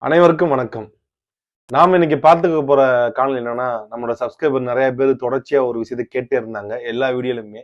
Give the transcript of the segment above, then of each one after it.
அனைவருக்கும் வணக்கம். நாம் இன்னைக்கு பார்த்துக்க போற காணல் என்னன்னா நம்மளோட சப்ஸ்கிரைபர் நிறைய பேர் தொடர்ச்சியா ஒரு விஷயத்தை கேட்டே இருந்தாங்க எல்லா வீடியோலுமே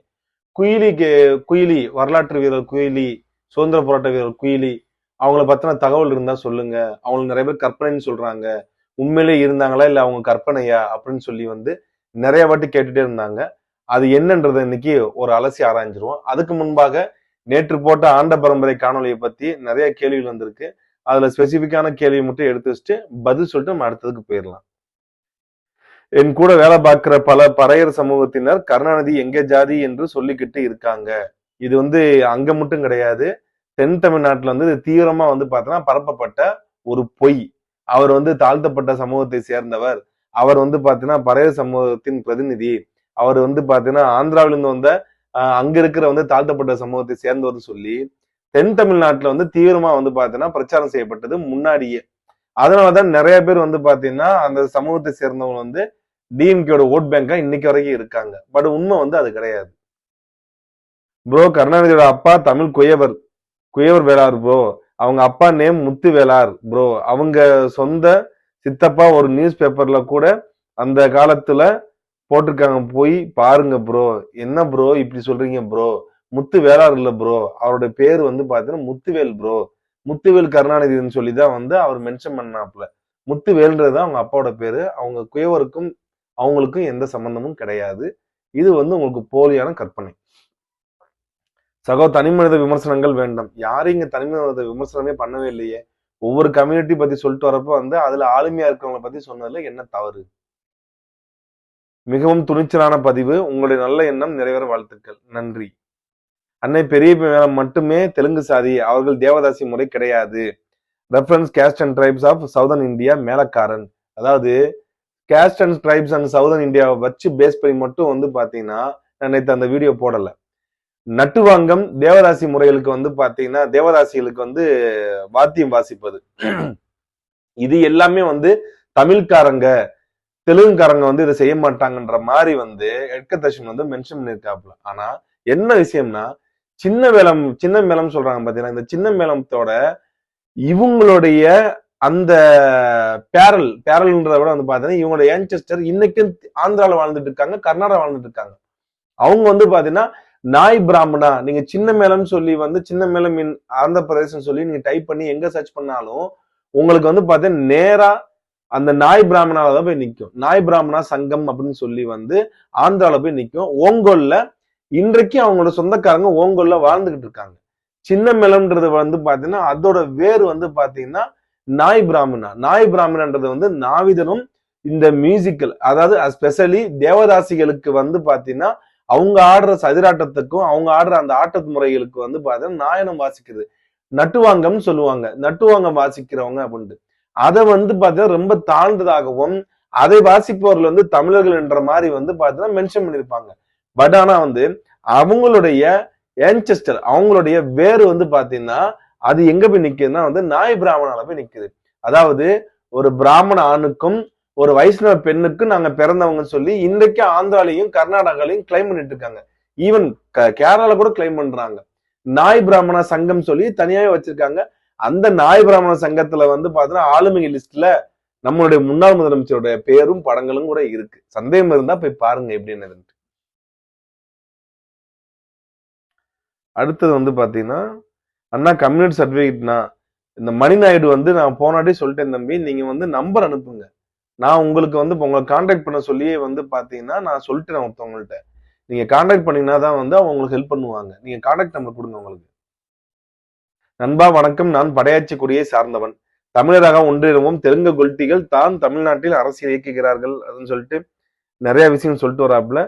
குயிலி கே- குயிலி வரலாற்று வீரர் குயிலி சுதந்திர போராட்ட வீரர் குயிலி அவங்கள பத்தின தகவல் இருந்தா சொல்லுங்க. அவங்களுக்கு நிறைய பேர் கற்பனைன்னு சொல்றாங்க. உண்மையிலே இருந்தாங்களா இல்லை அவங்க கற்பனையா அப்படின்னு சொல்லி வந்து நிறைய வாட்டி கேட்டுட்டே இருந்தாங்க. அது என்னன்றதை இன்னைக்கு ஒரு அலசி ஆராய்ஞ்சிருவோம். அதுக்கு முன்பாக நேற்று போட்ட ஆண்ட பரம்பரை காணொலியை பத்தி நிறைய கேள்விகள் வந்திருக்கு. அதுல ஸ்பெசிபிக்கான கேள்வி மட்டும் எடுத்து வச்சுட்டு பதில் சொல்லிட்டு நம்ம அடுத்ததுக்கு போயிடலாம். என் கூட வேலை பார்க்கிற பல பறையர் சமூகத்தினர் கருணாநிதி எங்க ஜாதி? என்று சொல்லிக்கிட்டு இருக்காங்க. இது வந்து அங்க மட்டும் கிடையாது. தென் தமிழ்நாட்டுல வந்து இது தீவிரமா வந்து பார்த்தோன்னா பரப்பப்பட்ட ஒரு பொய். அவர் வந்து தாழ்த்தப்பட்ட சமூகத்தை சேர்ந்தவர். அவர் வந்து பாத்தீங்கன்னா பறையர் சமூகத்தின் பிரதிநிதி. அவர் வந்து பாத்தீங்கன்னா ஆந்திராவிலிருந்து வந்த அங்க இருக்கிற வந்து தாழ்த்தப்பட்ட சமூகத்தை சேர்ந்தவர் சொல்லி தென் தமிழ்நாட்டுல வந்து தீவிரமா வந்து பாத்தீங்கன்னா பிரச்சாரம் செய்யப்பட்டது முன்னாடியே. அதனாலதான் நிறைய பேர் வந்து பாத்தீங்கன்னா அந்த சமூகத்தை சேர்ந்தவங்க வந்து டிஎம்கேட ஓட் பேங்கா இன்னைக்கு வரைக்கும் இருக்காங்க. பட் உண்மை வந்து அது கிடையாது. ப்ரோ கருணாநிதியோட அப்பா தமிழ் குயவர் குயவர் வேளார் ப்ரோ அவங்க அப்பா நேம் முத்து வேளார் ப்ரோ அவங்க சொந்த சித்தப்பா ஒரு நியூஸ் பேப்பர்ல கூட அந்த காலத்துல போட்டிருக்காங்க. போய் பாருங்க ப்ரோ என்ன ப்ரோ இப்படி சொல்றீங்க ப்ரோ முத்து வேளார் ப்ரோ அவரோட பேர் வந்து பாத்தீங்கன்னா முத்துவேல் ப்ரோ முத்துவேல் கருணாநிதினு சொல்லி தான் வந்து அவர் மென்ஷன் பண்ணாப்புல. முத்துவேல்ன்றது தான் அவங்க அப்பாவோட பேரு. அவங்க குயவருக்கும் அவங்களுக்கும் எந்த சம்பந்தமும் கிடையாது. இது வந்து உங்களுக்கு போலியான கற்பனை. சகோ தனிமனித விமர்சனங்கள் வேண்டாம். யாரும் இங்க தனிமனித விமர்சனமே பண்ணவே இல்லையே. ஒவ்வொரு கம்யூனிட்டி பத்தி சொல்லிட்டு வரப்போ வந்து அதுல ஆளுமையா இருக்கிறவங்கள பத்தி சொன்னதுல என்ன தவறு? மிகவும் துணிச்சலான பதிவு. உங்களுடைய நல்ல எண்ணம் நிறைவேற வாழ்த்துக்கள். நன்றி. அன்னை பெரிய மேளம் மட்டுமே தெலுங்கு சாதி அவர்கள் தேவதாசி முறை கிடையாது. Reference caste and tribes of southern India மேலக்காரன். அதாவது caste and tribes and southern இந்தியாவை வச்சு பேஸ் பண்ணி மட்டும் வந்து பார்த்தீங்கன்னா நான் நேற்று அந்த வீடியோ போடலை. நட்டுவாங்கம் தேவதாசி முறைகளுக்கு வந்து பார்த்தீங்கன்னா தேவதாசிகளுக்கு வந்து வாத்தியம் வாசிப்பது. இது எல்லாமே வந்து தமிழ்காரங்க தெலுங்குக்காரங்க வந்து இதை செய்ய மாட்டாங்கன்ற மாதிரி வந்து எட்கதர்ஷன் வந்து மென்ஷன் பண்ணியிருக்காப்புல ஆனா என்ன விஷயம்னா சின்ன மேளம் சின்ன மேளம் சொல்றாங்க பாத்தீங்கன்னா இந்த சின்ன மேளத்தோட இவங்களுடைய அந்த பேரல் பேரல்ன்றத விட வந்து பாத்தீங்கன்னா இவங்களோட ஏன்செஸ்டர் இன்னைக்கும் ஆந்திரால வாழ்ந்துட்டு இருக்காங்க கர்நாடகா வாழ்ந்துட்டு இருக்காங்க. அவங்க வந்து பாத்தீங்கன்னா நாய் பிராமணா நீங்க சின்ன மேளம் சொல்லி வந்து சின்ன மேளம் இன் ஆந்திர பிரதேசம் சொல்லி நீங்க டைப் பண்ணி எங்க சர்ச் பண்ணாலும் உங்களுக்கு வந்து பாத்தீங்கன்னா நேரா அந்த நாய் பிராமணால தான் போய் நிற்கும் நாய் பிராமணா சங்கம் அப்படின்னு சொல்லி வந்து ஆந்திரால போய் நிற்கும் ஓங்கோல்ல இன்றைக்கு அவங்களோட சொந்தக்காரங்க ஓங்கோல்ல வாழ்ந்துகிட்டு இருக்காங்க. சின்ன மேளம்ன்றது வந்து பாத்தீங்கன்னா அதோட வேர் வந்து பாத்தீங்கன்னா நாய் பிராமணா. நாய் பிராமணன்றது வந்து நாவிதனும் இந்த மியூசிக்கல் அதாவது ஸ்பெஷலி தேவதாசிகளுக்கு வந்து பாத்தீங்கன்னா அவங்க ஆடுற சதிராட்டத்துக்கும் அவங்க ஆடுற அந்த ஆட்டத்து முறைகளுக்கு வந்து பாத்தீங்கன்னா நாயனம் வாசிக்கிறது. நட்டுவாங்கம்னு சொல்லுவாங்க. நட்டுவாங்கம் வாசிக்கிறவங்க அப்படின்ட்டு அதை வந்து பாத்தீங்கன்னா ரொம்ப தாழ்ந்ததாகவும் அதை வாசிப்பவர்கள் வந்து தமிழர்கள் என்ற மாதிரி வந்து பாத்தீங்கன்னா மென்ஷன் பண்ணியிருப்பாங்க. பட் ஆனா வந்து அவங்களுடைய ஏன்செஸ்டர் அவங்களுடைய வேறு வந்து பாத்தீங்கன்னா அது எங்க போய் நிக்குதுன்னா வந்து நாய் பிராமணால போய் நிக்குது. அதாவது ஒரு பிராமண ஆணுக்கும் ஒரு வைஷ்ணவ பெண்ணுக்கும் நாங்க பிறந்தவங்கன்னு சொல்லி இன்றைக்கு ஆந்திராலையும் கர்நாடகாலையும் கிளைம் பண்ணிட்டு இருக்காங்க. ஈவன் கேரளால கூட கிளைம் பண்றாங்க. நாய் பிராமண சங்கம் சொல்லி தனியாவே வச்சிருக்காங்க. அந்த நாய் பிராமண சங்கத்துல வந்து பாத்தீங்கன்னா ஆளுமை லிஸ்ட்ல நம்மளுடைய முன்னாள் முதலமைச்சருடைய பேரும் படங்களும் கூட இருக்கு. சந்தேகம் இருந்தா போய் பாருங்க எப்படின்னு. அடுத்தது வந்து பார்த்தீங்கன்னா அண்ணா கம்யூனிட்டி சர்டிஃபிகேட்னா இந்த மணி நாயுடு வந்து நான் போனாட்டி சொல்லிட்டேன் தம்பி நீங்கள் வந்து நம்பர் அனுப்புங்க. நான் உங்களுக்கு வந்து இப்போ உங்களை காண்டாக்ட் பண்ண சொல்லியே வந்து பார்த்தீங்கன்னா நான் சொல்லிட்டேன் ஒருத்தவங்கள்ட்ட. நீங்கள் காண்டாக்ட் பண்ணீங்கன்னா தான் வந்து அவங்க உங்களுக்கு ஹெல்ப் பண்ணுவாங்க. நீங்கள் காண்டாக்ட் நம்பர் கொடுங்க உங்களுக்கு நண்பா வணக்கம். நான் படையாச்சி கொடியை சார்ந்தவன். தமிழராக ஒன்றிரவும் தெலுங்கு கொல்ட்டிகள் தான் தமிழ்நாட்டில் அரசியல் இயக்குகிறார்கள் அப்படின்னு சொல்லிட்டு நிறைய விஷயம் சொல்லிட்டு வராப்புல.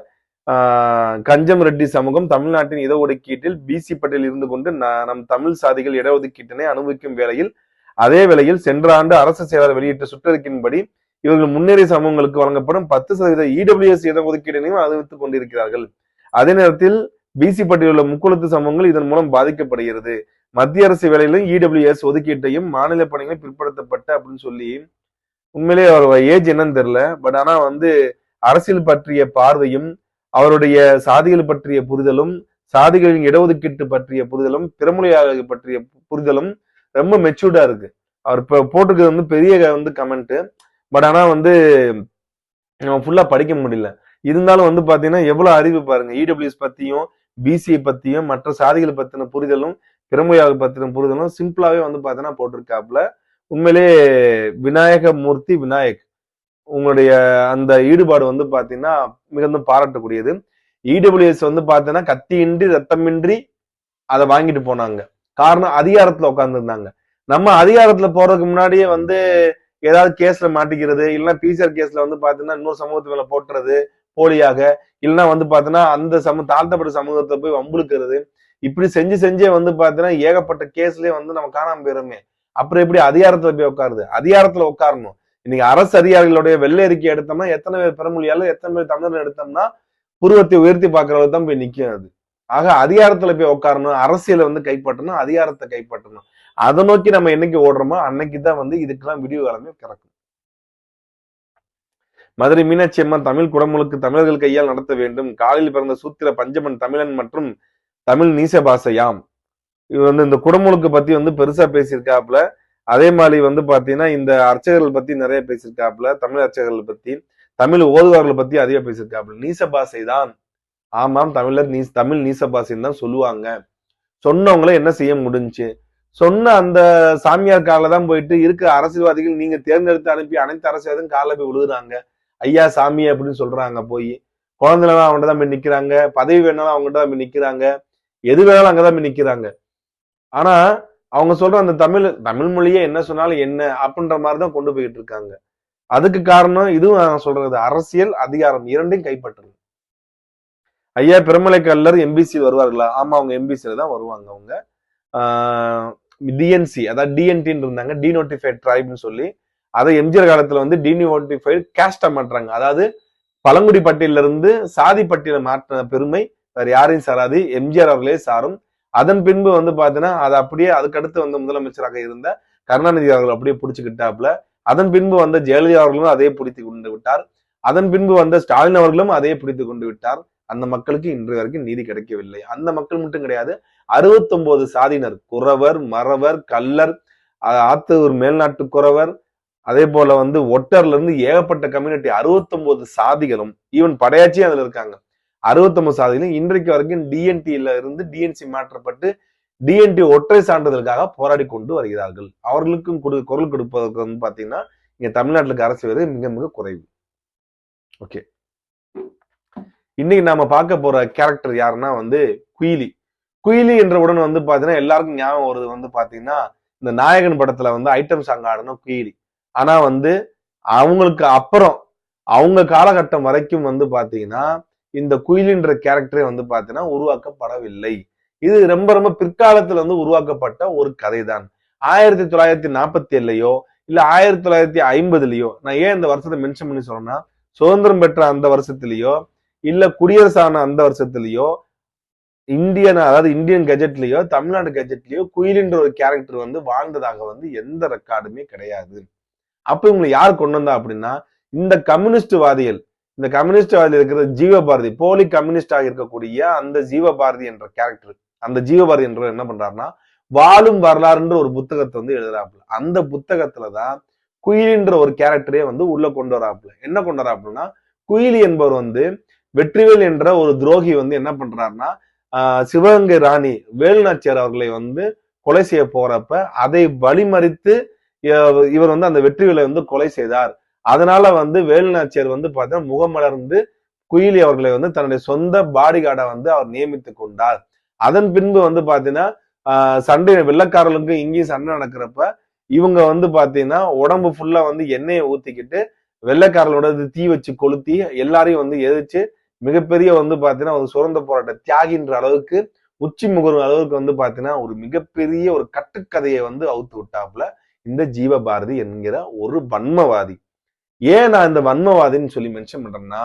கஞ்சம் ரெட்டி சமூகம் தமிழ்நாட்டின் இடஒதுக்கீட்டில் பிசி பட்டியல் இருந்து கொண்டு ந- நம் தமிழ் சாதிகள் இடஒதுக்கீட்டினை அனுபவிக்கும் வேளையில் அதே வேளையில் சென்ற ஆண்டு அரசு செயலாளர் வெளியிட்ட சுற்றறிக்கையின்படி இவர்கள் முன்னேறிய சமூகங்களுக்கு வழங்கப்படும் பத்து சதவீத இடபிள்யூஎஸ் இடஒதுக்கீட்டினையும் அனுபவித்துக் கொண்டிருக்கிறார்கள். அதே நேரத்தில் பிசி பட்டியலில் உள்ள முக்குளத்து சமூகங்கள் இதன் மூலம் பாதிக்கப்படுகிறது. மத்திய அரசு வேலையிலும் இடபிள்யூஎஸ் ஒதுக்கீட்டையும் மாநில பணிகளும் பிற்படுத்தப்பட்ட அப்படின்னு சொல்லி உண்மையிலேயே அவர் ஏஜ் என்னன்னு தெரியல. பட் ஆனா வந்து அரசியல் பற்றிய பார்வையும் அவருடைய சாதிகள் பற்றிய புரிதலும் சாதிகளின் இடஒதுக்கீட்டு பற்றிய புரிதலும் பிறமொழியாக பற்றிய புரிதலும் ரொம்ப மெச்சூர்டா இருக்கு. அவர் இப்போ போட்டிருக்கிறது வந்து பெரிய வந்து கமெண்ட் பட் ஆனா வந்து நம்ம ஃபுல்லா படிக்க முடியல. இருந்தாலும் வந்து பாத்தீங்கன்னா எவ்வளவு அறிவு பாருங்க. இடபிள்யூஎஸ் பத்தியும் பிசிஐ பத்தியும் மற்ற சாதிகளை பத்தின புரிதலும் திறமையாக பத்தின புரிதலும் சிம்பிளாவே வந்து பாத்தீங்கன்னா போட்டிருக்காப்புல. உண்மையிலே விநாயக மூர்த்தி விநாயக். உங்களுடைய அந்த ஈடுபாடு வந்து பாத்தீங்கன்னா மிகுந்த பாராட்டக்கூடியது. இடபிள்யூஎஸ் வந்து பாத்தீங்கன்னா கத்தியின்றி ரத்தமின்றி அதை வாங்கிட்டு போனாங்க. காரணம் அதிகாரத்துல உட்காந்துருந்தாங்க நம்ம அதிகாரத்துல போறதுக்கு முன்னாடியே வந்து ஏதாவது கேஸ்ல மாட்டிக்கிறது இல்லைன்னா பிசிஆர் கேஸ்ல வந்து பாத்தீங்கன்னா இன்னொரு சமூகத்து மேல போட்டுறது போலியாக இல்லைன்னா வந்து பாத்தீங்கன்னா அந்த சமூக தாழ்த்தப்பட்ட சமூகத்தை போய் வம்புழுக்கிறது இப்படி செஞ்சு செஞ்சே வந்து பாத்தீங்கன்னா ஏகப்பட்ட கேஸ்லயே வந்து நம்ம காணாம போயிருமே. அப்புறம் எப்படி அதிகாரத்துல போய் உட்காருது? அதிகாரத்துல உட்காரணும். இன்னைக்கு அரசு அதிகாரிகளுடைய வெள்ளை அறிக்கை எடுத்தோம்னா எத்தனை பேர் பெருமொழியால எத்தனை பேர் தமிழர் எடுத்தோம்னா புருவத்தை உயர்த்தி பார்க்கறவங்க தான் போய் நிக்கும் அது. ஆக அதிகாரத்துல போய் உட்காரணும் அரசியலை வந்து கைப்பற்றணும் அதிகாரத்தை கைப்பற்றணும். அதை நோக்கி நம்ம என்னைக்கு ஓடுறோமோ அன்னைக்கு தான் வந்து இதுக்கெல்லாம் விடிவு காலமே கிடக்கும் மதுரை மீனாட்சி அம்மன் தமிழ் குடமுழுக்கு தமிழர்கள் கையால் நடத்த வேண்டும். காலில் பிறந்த சூத்திர பஞ்சமன் தமிழன் மற்றும் தமிழ் நீச இவர் இது வந்து இந்த குடமுழுக்கு பத்தி வந்து பெருசா பேசியிருக்காப்புல. அதே மாதிரி வந்து பாத்தீங்கன்னா இந்த அர்ச்சகர்கள் பத்தி நிறைய பேசியிருக்காப்புல தமிழ் அர்ச்சகர்கள் பத்தி தமிழ் ஓதுவார்களை பத்தி அதிக பேசியிருக்காப்புல. நீசபாசை தான். ஆமாம் தமிழர் நீ தமிழ் நீசபாசைன்னு தான் சொல்லுவாங்க. சொன்னவங்கள என்ன செய்ய முடிஞ்சுச்சு சொன்ன அந்த சாமியார் காலில் தான் போயிட்டு இருக்க அரசியல்வாதிகள் நீங்க தேர்ந்தெடுத்து அனுப்பி அனைத்து அரசியலும் காலில் போய் விழுகுறாங்க ஐயா சாமி அப்படின்னு சொல்றாங்க போய். குழந்தைலாம் அவங்கள்ட்ட தான் போய் நிக்கிறாங்க. பதவி வேணாலும் அவங்ககிட்ட தான் போய் நிக்கிறாங்க. எது வேணாலும் அங்கதான் போய் நிக்கிறாங்க. ஆனா அவங்க சொல்ற அந்த தமிழ் தமிழ் மொழியே என்ன சொன்னாலும் என்ன அப்படின்ற மாதிரி தான் கொண்டு போயிட்டு இருக்காங்க. அதுக்கு காரணம் இதுவும் நான் சொல்றது அரசியல் அதிகாரம் இரண்டையும் கைப்பற்றணும் ஐயா பெருமலை கல்லர் எம்பிசி வருவார்களா? ஆமா அவங்க எம்பிசியில தான் வருவாங்க அவங்க. டிஎன்சி அதாவது டிஎன்டின்னு இருந்தாங்க டிநோட்டிஃபைட் ட்ரைப்னு சொல்லி. அதை எம்ஜிஆர் காலத்துல வந்து டிநோட்டிஃபைடு கேஸ்டா மாட்டுறாங்க அதாவது பழங்குடி பட்டியல இருந்து சாதி பட்டியல மாற்றின பெருமை வேற யாரையும் சாராது எம்ஜிஆர் அவர்களே சாரும். அதன் பின்பு வந்து பார்த்தீங்கன்னா அதை அப்படியே அதுக்கடுத்து வந்து முதலமைச்சராக இருந்த கருணாநிதி அவர்கள் அப்படியே பிடிச்சுக்கிட்டாப்புல. அதன் பின்பு வந்த ஜெயலலிதா அவர்களும் அதே பிடித்து கொண்டு விட்டார். அதன் பின்பு வந்த ஸ்டாலின் அவர்களும் அதே பிடித்து கொண்டு விட்டார். அந்த மக்களுக்கு இன்று வரைக்கும் நீதி கிடைக்கவில்லை. அந்த மக்கள் மட்டும் கிடையாது. அறுபத்தொன்பது சாதியினர் குறவர் மறவர் கல்லர் ஆத்தூர் மேல்நாட்டு குறவர் அதே போல வந்து ஒட்டர்ல இருந்து ஏகப்பட்ட கம்யூனிட்டி அறுபத்தொன்பது சாதிகளும் ஈவன் படையாச்சியும் அதுல இருக்காங்க. அறுபத்தொன்பது சதவீதம் இன்றைக்கு வரைக்கும் டிஎன்டியில இருந்து டிஎன்சி மாற்றப்பட்டு டிஎன்டி ஒற்றை சான்றிதழுக்காக போராடி கொண்டு வருகிறார்கள். அவர்களுக்கும் கொடு குரல் கொடுப்பதற்கு வந்து பாத்தீங்கன்னா இங்க தமிழ்நாட்டுக்கு அரசு வேறு மிக மிக குறைவு. ஓகே இன்னைக்கு நாம பார்க்க போற கேரக்டர் யாருன்னா வந்து குயிலி. குயிலி என்ற உடன் வந்து பாத்தீங்கன்னா எல்லாருக்கும் ஞாபகம் வருது வந்து பாத்தீங்கன்னா இந்த நாயகன் படத்துல வந்து ஐட்டம் சாங் ஆடணும் குயிலி. ஆனா வந்து அவங்களுக்கு அப்புறம் அவங்க காலகட்டம் வரைக்கும் வந்து பாத்தீங்கன்னா இந்த குயிலின்ற கேரக்டரே வந்து பாத்தீங்கன்னா உருவாக்கப்படவில்லை. இது ரொம்ப ரொம்ப பிற்காலத்துல வந்து உருவாக்கப்பட்ட ஒரு கதை தான் ஆயிரத்தி தொள்ளாயிரத்தி நாற்பத்தி ஏழுலயோ இல்ல ஆயிரத்தி தொள்ளாயிரத்தி ஐம்பதுலயோ நான் ஏன் இந்த வருஷத்தை மென்ஷன் பண்ணி சொன்னேன்னா சுதந்திரம் பெற்ற அந்த வருஷத்துலயோ இல்ல குடியரசான அந்த வருஷத்துலயோ இந்தியன் அதாவது இந்தியன் கெஜெட்லயோ தமிழ்நாடு கெஜெட்லயோ குயிலின்ற ஒரு கேரக்டர் வந்து வாழ்ந்ததாக வந்து எந்த ரெக்கார்டுமே கிடையாது. அப்ப இவங்களை யார் கொண்டு வந்தா அப்படின்னா இந்த கம்யூனிஸ்ட் வாதிகள் இந்த கம்யூனிஸ்ட் இருக்கிற ஜீவபாரதி போலி கம்யூனிஸ்டாக இருக்கக்கூடிய அந்த ஜீவபாரதி என்ற கேரக்டர் அந்த ஜீவபாரதி என்ற என்ன பண்றாருன்னா வாழும் வரலாறுன்ற ஒரு புத்தகத்தை வந்து எழுதுறாப்புல. அந்த புத்தகத்துலதான் குயிலின்ற ஒரு கேரக்டரே வந்து உள்ள கொண்டு வராப்புல. என்ன கொண்டு வராப்புலன்னா குயிலி என்பவர் வந்து வெற்றிவேல் என்ற ஒரு துரோகி வந்து என்ன பண்றாருன்னா ஆஹ் சிவகங்கை ராணி வேலுநாச்சியார் அவர்களை வந்து கொலை செய்ய போறப்ப அதை வழிமறித்து இவர் வந்து அந்த வெற்றிவேலை வந்து கொலை செய்தார். அதனால வந்து வேலுநாச்சியார் வந்து பார்த்தா முகமலர்ந்து குயிலி அவர்களை வந்து தன்னுடைய சொந்த பாடி கார்டை வந்து அவர் நியமித்து கொண்டார். அதன் பின்பு வந்து பாத்தீங்கன்னா சண்டை வெள்ளக்காரர்களுக்கு இங்கேயும் சண்டை நடக்கிறப்ப இவங்க வந்து பாத்தீங்கன்னா உடம்பு ஃபுல்லா வந்து எண்ணெயை ஊத்திக்கிட்டு வெள்ளக்காரர்களோட இது தீ வச்சு கொளுத்தி எல்லாரையும் வந்து எதிர்த்து மிகப்பெரிய வந்து பாத்தீங்கன்னா ஒரு சுரந்த போராட்ட தியாகின்ற அளவுக்கு உச்சி முகரும் அளவுக்கு வந்து பாத்தீங்கன்னா ஒரு மிகப்பெரிய ஒரு கட்டுக்கதையை வந்து அவுத்து விட்டாப்புல இந்த ஜீவபாரதி என்கிற ஒரு வன்மவாதி. ஏன் நான் இந்த வன்மவாதின்னு சொல்லி மென்ஷன் பண்றேன்னா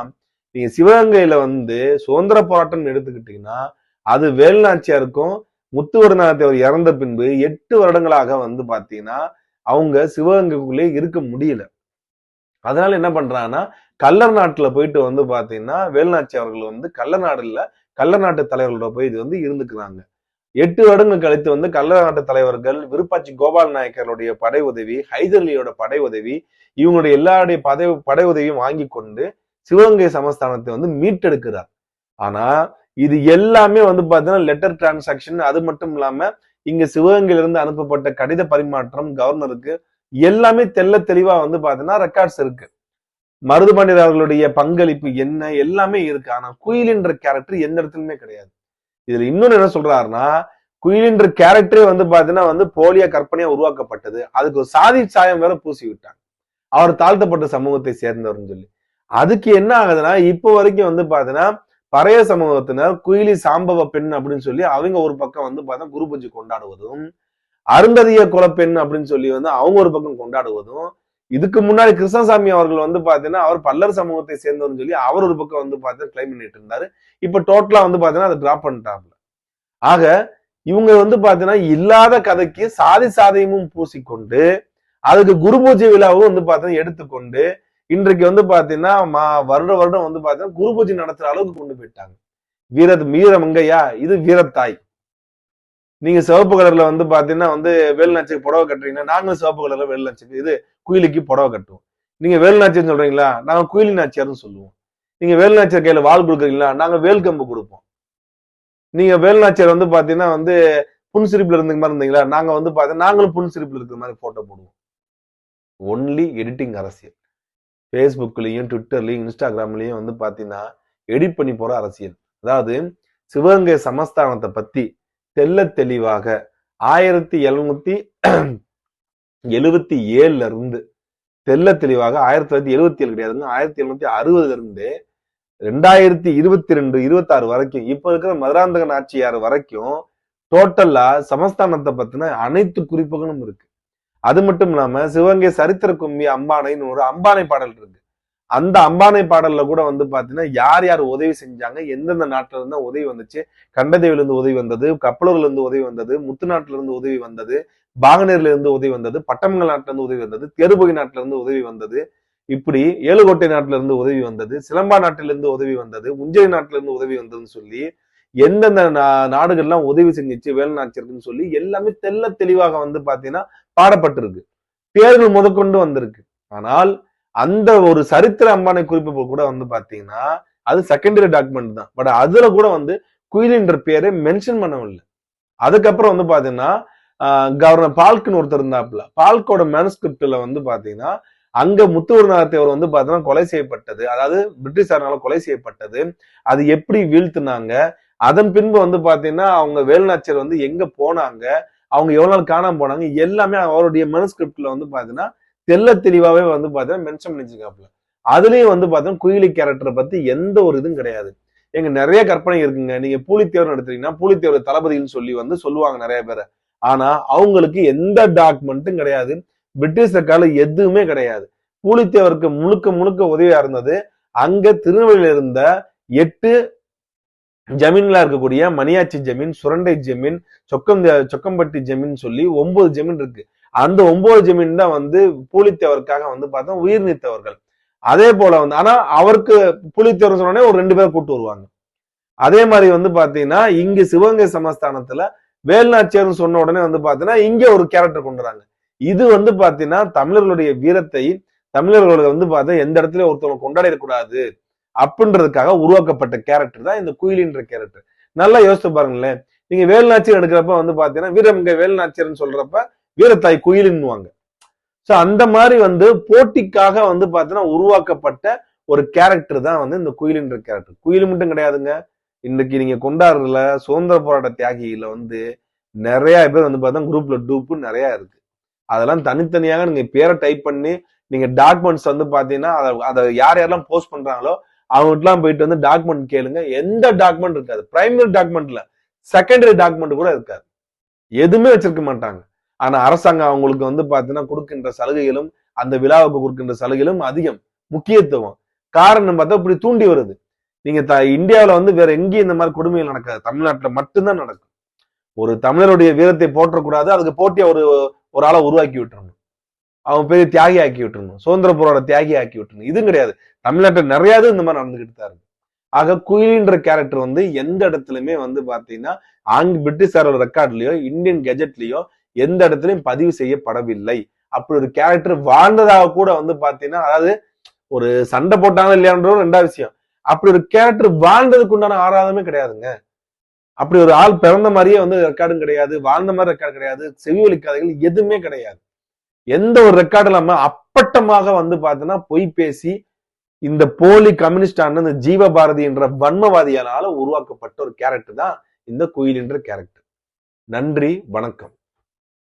நீங்க சிவகங்கையில வந்து சுதந்திர போராட்டம் எடுத்துக்கிட்டீங்கன்னா அது வேலுநாச்சியாருக்கும் முத்துவரநாதத்தேவர் இறந்த பின்பு எட்டு வருடங்களாக வந்து பாத்தீங்கன்னா அவங்க சிவகங்கைக்குள்ளே இருக்க முடியல. அதனால என்ன பண்றாங்கன்னா கள்ளர் நாட்டுல போயிட்டு வந்து பாத்தீங்கன்னா வேலுநாச்சி அவர்கள் வந்து கள்ள நாடுல கள்ள நாட்டு தலைவர்களோட போய் இது வந்து இருந்துக்கிறாங்க. எட்டு வருடங்கள் கழித்து வந்து கள்ளநாட்டு தலைவர்கள் விருப்பாச்சி கோபால் நாயக்கருடைய படை உதவி ஹைதர்லியோட படை உதவி இவங்களுடைய எல்லாருடைய பதவி படை உதவியும் வாங்கி கொண்டு சிவகங்கை சமஸ்தானத்தை வந்து மீட்டெடுக்கிறார். ஆனா இது எல்லாமே வந்து பாத்தீங்கன்னா லெட்டர் டிரான்சாக்ஷன் அது மட்டும் இல்லாம இங்க சிவகங்கையிலிருந்து அனுப்பப்பட்ட கடித பரிமாற்றம் கவர்னருக்கு எல்லாமே தெள்ள தெளிவா வந்து பாத்தீங்கன்னா ரெக்கார்ட்ஸ் இருக்கு. மருதுபாண்டியர் அவர்களுடைய பங்களிப்பு என்ன எல்லாமே இருக்கு. ஆனா குயிலின்ற கேரக்டர் எந்த இடத்துலயுமே கிடையாது. இதுல இன்னொன்னு என்ன சொல்றாருன்னா குயிலின்ற கேரக்டரே வந்து பாத்தீங்கன்னா வந்து போலியா கற்பனையா உருவாக்கப்பட்டது. அதுக்கு ஒரு சாதி சாயம் வேற பூசி விட்டாங்க அவர் தாழ்த்தப்பட்ட சமூகத்தை சேர்ந்தவர்னு சொல்லி. அதுக்கு என்ன ஆகுதுன்னா இப்போ வரைக்கும் வந்து பாத்தீங்கன்னா பறைய சமூகத்தினர் குயிலி சாம்பவ பெண் அப்படின்னு சொல்லி அவங்க ஒரு பக்கம் வந்து பார்த்தா குரு பூஜை கொண்டாடுவதும் அருந்ததிய குலப்பெண் அப்படின்னு சொல்லி வந்து அவங்க ஒரு பக்கம் கொண்டாடுவதும் இதுக்கு முன்னாடி கிருஷ்ணசாமி அவர்கள் வந்து பாத்தீங்கன்னா அவர் பல்லர் சமூகத்தை சேர்ந்தவர்னு சொல்லி அவர் ஒரு பக்கம் வந்து பார்த்தீங்கன்னா கிளைம் பண்ணிட்டு இருந்தாரு. இப்ப டோட்டலா வந்து பாத்தீங்கன்னா அதை டிராப் பண்ணிட்டாப்ல ஆக இவங்க வந்து பாத்தீங்கன்னா இல்லாத கதைக்கு சாதி சாதியமும் பூசிக்கொண்டு அதுக்கு குரு பூஜை விழாவும் வந்து பார்த்தீங்கன்னா எடுத்துக்கொண்டு இன்றைக்கு வந்து பாத்தீங்கன்னா மா வருட வருடம் வந்து பாத்தீங்கன்னா குரு பூஜை நடத்துற அளவுக்கு கொண்டு போயிட்டாங்க. வீர வீரமங்கையா? இது வீரத்தாய். நீங்க சிவப்பு கலர்ல வந்து பாத்தீங்கன்னா வந்து வேலுநாச்சிக்கு புடவை கட்டுறீங்கன்னா நாங்களும் சிவப்பு கலர்ல வேலுநாச்சிக்கு இது குயிலுக்கு புடவை கட்டுவோம். நீங்க வேலுநாச்சின்னு சொல்றீங்களா? நாங்க குயிலி நாச்சியார்னு சொல்லுவோம். நீங்க வேலுநாச்சியார் கையில வால் கொடுக்குறீங்களா? நாங்க வேல்கம்பு கொடுப்போம். நீங்க வேலுநாச்சியார் வந்து பாத்தீங்கன்னா வந்து புன்சிரிப்புல இருந்த மாதிரி இருந்தீங்களா? நாங்க வந்து பாத்தீங்கன்னா நாங்களும் புன்சிரிப்புல இருக்கிற மாதிரி போட்டோ போடுவோம். ஒன்லி எடிட்டிங் அரசியல். ஃபேஸ்புக்லேயும் ட்விட்டர்லயும் இன்ஸ்டாகிராம்லயும் வந்து பாத்தீங்கன்னா எடிட் பண்ணி போற அரசியல். அதாவது சிவகங்கை சமஸ்தானத்தை பத்தி தெல்ல தெளிவாக ஆயிரத்தி எழுநூத்தி எழுவத்தி ஏழுல இருந்து தெல்ல தெளிவாக ஆயிரத்தி தொள்ளாயிரத்தி எழுவத்தி ஏழு கிடையாதுங்க ஆயிரத்தி எழுநூத்தி அறுபதுல இருந்து ரெண்டாயிரத்தி இருபத்தி ரெண்டு இருபத்தாறு வரைக்கும் இப்ப இருக்கிற மதுராந்தக நாச்சியார் வரைக்கும் டோட்டலா சமஸ்தானத்தை பத்தின அனைத்து குறிப்புகளும் இருக்கு. அது மட்டும் இல்லாம சிவகங்கை சரித்திர கும்மி அம்பானைன்னு ஒரு அம்பானை பாடல் இருக்கு. அந்த அம்பானை பாடல்ல கூட வந்து பாத்தீங்கன்னா யார் யார் உதவி செஞ்சாங்க எந்தெந்த நாட்டுல இருந்து உதவி வந்துச்சு கண்டதேவில இருந்து உதவி வந்தது கப்பலூர்ல இருந்து உதவி வந்தது முத்து நாட்டுல இருந்து உதவி வந்தது பாகனேர்ல இருந்து உதவி வந்தது பட்டமங்கல் நாட்டுல இருந்து உதவி வந்தது தேருபகை நாட்டுல இருந்து உதவி வந்தது இப்படி ஏழுகோட்டை நாட்டுல இருந்து உதவி வந்தது சிலம்பா நாட்டிலிருந்து உதவி வந்தது உஞ்சை நாட்டுல இருந்து உதவி வந்ததுன்னு சொல்லி எந்தெந்த நா- நாடுகள்லாம் உதவி செஞ்சுச்சு வேலுநாச்சியர்னு சொல்லி எல்லாமே தெள்ள தெளிவாக வந்து பாத்தீங்கன்னா பாடப்பட்டிருக்கு. தேர்தல் முதற்கொண்டு வந்திருக்கு. ஆனால் அந்த ஒரு சரித்திர அம்பானை குறிப்பு கூட வந்து பாத்தீங்கன்னா அது செகண்டரி டாக்குமெண்ட் தான். பட் அதுல கூட வந்து குயிலின்ற பேரை மென்ஷன் பண்ணவில்லை. அதுக்கப்புறம் வந்து பாத்தீங்கன்னா கவர்னர் பால்க்குன்னு ஒருத்தர் இருந்தாப்புல. பால்கோட மேனுஸ்கிரிப்ட்ல வந்து பாத்தீங்கன்னா அங்க முத்துவர்ணாத்தேவர் வந்து பாத்தீங்கன்னா கொலை செய்யப்பட்டது. அதாவது பிரிட்டிஷாரனால கொலை செய்யப்பட்டது. அது எப்படி வீழ்த்துனாங்க? அதன் பின்பு வந்து பாத்தீங்கன்னா அவங்க வேலுநாச்சியர் வந்து எங்க போனாங்க அவங்க எவ்வளவு நாள் காணாம போனாங்க எல்லாமே அவருடைய மனுஸ்கிரிப்ட்ல வந்து பாத்தீங்கன்னா தெல்ல தெளிவாவே வந்து பாத்தீங்கன்னா மென்ஷன் பண்ணிச்சிருக்காப்புல. அதுலயும் வந்து பாத்தீங்கன்னா குயிலி கேரக்டரை பத்தி எந்த ஒரு இதுவும் கிடையாது. எங்க நிறைய கற்பனை இருக்குங்க. நீங்க பூலித்தேவர் எடுத்தீங்கன்னா பூலித்தேவர் தளபதின்னு சொல்லி வந்து சொல்லுவாங்க நிறைய பேர். ஆனா அவங்களுக்கு எந்த டாக்குமெண்ட்டும் கிடையாது. பிரிட்டிஷ் கால எதுவுமே கிடையாது. பூலித்தேவருக்கு முழுக்க முழுக்க உதவியா இருந்தது அங்க திருநெல்வேலியில இருந்த எட்டு ஜமீன்களா இருக்கக்கூடிய மணியாச்சி ஜமீன் சுரண்டை ஜமீன் சொக்கம் சொக்கம்பட்டி ஜமீன் சொல்லி ஒன்பது ஜமீன் இருக்கு. அந்த ஒன்பது ஜமீன் தான் வந்து பூலித்தேவருக்காக வந்து பார்த்தா உயிர் நீத்தவர்கள். அதே போல வந்து ஆனா அவருக்கு புலித்தேவர் சொன்னோடனே ஒரு ரெண்டு பேர் கூட்டு வருவாங்க. அதே மாதிரி வந்து பாத்தீங்கன்னா இங்க சிவகங்கை சமஸ்தானத்துல வேல்நாச்சியர்னு சொன்ன உடனே வந்து பாத்தீங்கன்னா இங்க ஒரு கேரக்டர் கொண்டு வராங்க. இது வந்து பாத்தீங்கன்னா தமிழர்களுடைய வீரத்தை தமிழர்களுடைய வந்து பார்த்தா எந்த இடத்துல ஒருத்தவங்க கொண்டாடிடக்கூடாது அப்படின்றதுக்காக உருவாக்கப்பட்ட கேரக்டர் தான் இந்த குயிலின்ற கேரக்டர் நல்லா யோசித்து பாருங்களேன். நீங்க வேலுநாச்சியர் எடுக்கிறப்ப வந்து பாத்தீங்கன்னா வீரமங்கை வேலுநாச்சியர்னு சொல்றப்ப வீரத்தாய் குயிலின்னுவாங்க. சோ அந்த மாதிரி வந்து போட்டிக்காக வந்து பாத்தீங்கன்னா உருவாக்கப்பட்ட ஒரு கேரக்டர் தான் வந்து இந்த குயிலின்ற கேரக்டர் குயில் மட்டும் கிடையாதுங்க. இன்னைக்கு நீங்க கொண்டாடுறதுல சுதந்திர போராட்ட தியாகியில வந்து நிறைய பேர் வந்து பார்த்தா குரூப்ல டூப்பு நிறைய இருக்கு. அதெல்லாம் தனித்தனியாக நீங்க பேரை டைப் பண்ணி நீங்க டாக்குமெண்ட்ஸ் வந்து பாத்தீங்கன்னா அதை அதை யார் யாரெல்லாம் போஸ்ட் பண்றாங்களோ அவங்ககிட்டலாம் போயிட்டு வந்து டாக்குமெண்ட் கேளுங்க. எந்த டாக்குமெண்ட் இருக்காது. பிரைமரி டாக்குமெண்ட்ல செகண்டரி டாக்குமெண்ட் கூட இருக்காது. எதுவுமே வச்சிருக்க மாட்டாங்க. ஆனா அரசாங்கம் அவங்களுக்கு வந்து பாத்தீங்கன்னா கொடுக்கின்ற சலுகைகளும் அந்த விழாவுக்கு கொடுக்கின்ற சலுகைகளும் அதிகம். முக்கியத்துவம். காரணம் பார்த்தா இப்படி தூண்டி வருது. நீங்க த இந்தியாவுல வந்து வேற எங்கேயும் இந்த மாதிரி கொடுமைகள் நடக்காது. தமிழ்நாட்டுல மட்டும்தான் நடக்கும். ஒரு தமிழருடைய வீரத்தை போற்றக்கூடாது. அதுக்கு போட்டியா ஒரு ஒரு ஆளை உருவாக்கி விட்டுறணும். அவன் பெரிய தியாகி ஆக்கி விட்டுருணும் சுதந்திர போராட தியாகி ஆக்கி விட்டுருணும் இதுவும் கிடையாது. தமிழ்நாட்டில் நிறைய இது இந்த மாதிரி நடந்துகிட்டு தான் இருக்கு. ஆக குயிலின்ற கேரக்டர் வந்து எந்த இடத்துலயுமே வந்து பாத்தீங்கன்னா ஆங் பிரிட்டிஷாரோட ரெக்கார்ட்லயோ இந்தியன் கெஜெட்லயோ எந்த இடத்துலயும் பதிவு செய்யப்படவில்லை. அப்படி ஒரு கேரக்டர் வாழ்ந்ததாக கூட வந்து பாத்தீங்கன்னா அதாவது ஒரு சண்டை போட்டாங்க இல்லையான்றது ரெண்டாவது விஷயம். அப்படி ஒரு கேரக்டர் வாழ்ந்ததுக்கு உண்டான ஆராதமே கிடையாதுங்க. அப்படி ஒரு ஆள் பிறந்த மாதிரியே வந்து ரெக்கார்டும் கிடையாது. வாழ்ந்த மாதிரி ரெக்கார்டு கிடையாது. செவி கதைகள் எதுவுமே கிடையாது. எந்த ஒரு ரெக்கார்டு இல்லாம அப்பட்டமாக வந்து பார்த்தீங்கன்னா பொய் பேசி இந்த போலி கம்யூனிஸ்டான இந்த ஜீவபாரதி என்ற வன்மவாதியால உருவாக்கப்பட்ட ஒரு கேரக்டர் தான் இந்த குயில் என்ற கேரக்டர் நன்றி வணக்கம்.